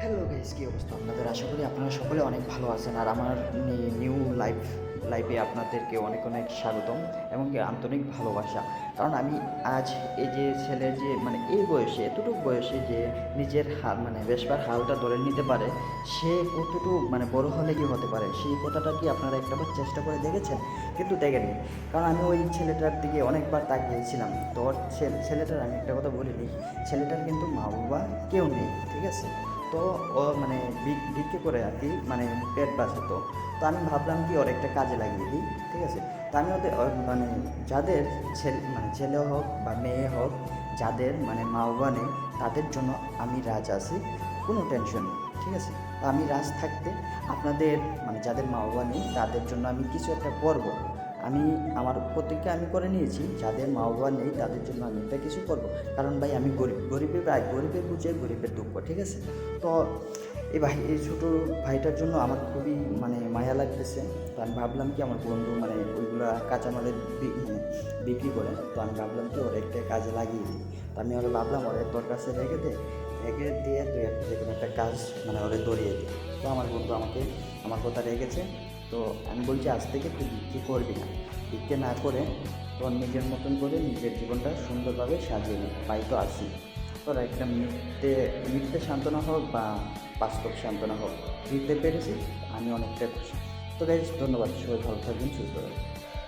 Hello guys কী অবস্থা? আপনাদের আশা করি আপনারা সকলে অনেক ভালো আছেন, আর আমার নিউ লাইফ লাইফে আপনাদেরকে অনেক অনেক স্বাগতম এবং আন্তরিক ভালোবাসা। কারণ আমি আজ এই যে ছেলের যে মানে এই বয়সে, এতটুকু বয়সে যে নিজের হাল মানে বেশবার হালটা ধরে নিতে পারে, সে কতটুকু মানে বড় হলে কি হতে পারে? সেই কথাটা কি আপনারা একটাবার চেষ্টা করে দেখেছেন? কিন্তু দেখেননি। কারণ আমি ওই ছেলেটার দিকে অনেকবার তাকিয়েছিলাম। তো ছেলেটার আমি একটা কথা বলে দিই ছেলেটার কিন্তু মা বাবা কেউ নেই, ঠিক আছে? তো, ও মানে ভিক- ভিক্ষে করে আর কি মানে পেট বাঁচাতো। তো আমি ভাবলাম কি, ওর একটা কাজে লাগিয়ে দিই, ঠিক আছে? তো আমি ওদের মানে যাদের ছেলে মানে ছেলে হোক বা মেয়ে হোক, যাদের মানে মা বাবা নেই, তাদের জন্য আমি রাজ আছি, কোনো টেনশন নেই, ঠিক আছে? আমি রাজ থাকতে আপনাদের মানে যাদের মা বাবা নেই, তাদের জন্য আমি কিছু একটা করব। আমি, আমার প্রতিজ্ঞা আমি করে নিয়েছি। যাদের মা বাবা নেই, তাদের জন্য আমি একটা কিছু করব। কারণ ভাই, আমি গরিব, গরিবের ভাই, গরিবের বুঝে গরিবের দুঃখ, ঠিক আছে? তো এই ভাই, এই ছোটো ভাইটার জন্য আমার খুবই মানে মায়া লাগতেছে। তো আমি ভাবলাম কি, আমার বন্ধু মানে ওইগুলো কাঁচামালের মানে বিক্রি করে, তো আমি ভাবলাম কি, ওর একটা কাজে লাগিয়ে দিই। তো আমি ওরা ভাবলাম, ওরে তোর কাছে রেখে দে। রেখে দিয়ে তুই একটা, যে কাজ মানে ওরে ধরিয়ে দিই তো আমার বন্ধু আমাকে, আমার কথা রেখেছে। তো আমি বলছি, আজ থেকে তুই বিক্রি করবি না। বিক্রি না করে তোর নিজের মতন করে নিজের জীবনটা সুন্দরভাবে সাজিয়ে নিই তাই তো আসি তোর একটা মিথ্যে মিথ্যে সান্ত্বনা হোক বা বাস্তব সান্ত্বনা হোক দিতে পেরেছি আমি অনেকটা খুশি। তো গাইজ ধন্যবাদ। সবাই ভালো থাকবেন, সুস্থ থাকবেন।